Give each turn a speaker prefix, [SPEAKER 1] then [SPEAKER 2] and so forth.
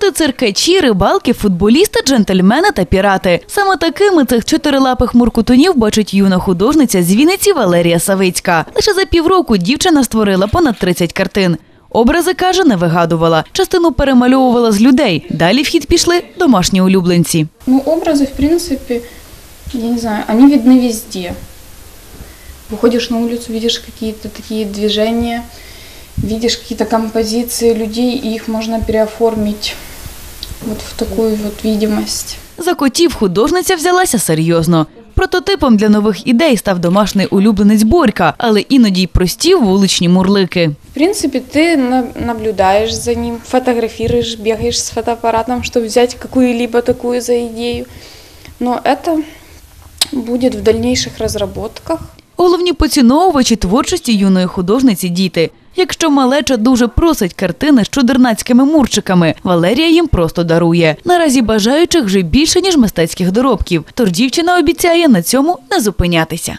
[SPEAKER 1] Бути циркачі, рибалки, футболісти, джентльмени та пірати. Саме такими цих чотирилапих муркутунів бачить юна художниця з Вінниці Валерія Савицька. Лише за півроку дівчина створила понад 30 картин. Образи каже, не вигадувала. Частину перемальовувала з людей. Далі в хід пішли домашні улюбленці.
[SPEAKER 2] Ну, образы, в принципе, я не знаю, они видны везде. Выходишь на улицу, видишь какие-то такие движения, видишь какие-то композиции людей, и их можно переоформить вот в такую вот видимость.
[SPEAKER 1] За котів художниця взялася серйозно. Прототипом для нових ідей став домашній улюбленець Борька, але іноді й прості вуличні мурлики.
[SPEAKER 2] В принципе, ты на- наблюдаешь за ним, фотографируешь, бегаешь с фотоаппаратом, чтобы взять какую-либо такую за идею. Но это будет в дальнейших разработках.
[SPEAKER 1] Головні поціновувачі творчості юної художниці діти. Якщо малеча дуже просить картини з чудернацькими мурчиками, Валерія їм просто дарує. Наразі бажаючих вже більше ніж мистецьких доробків. Тож дівчина обіцяє на цьому не зупинятися.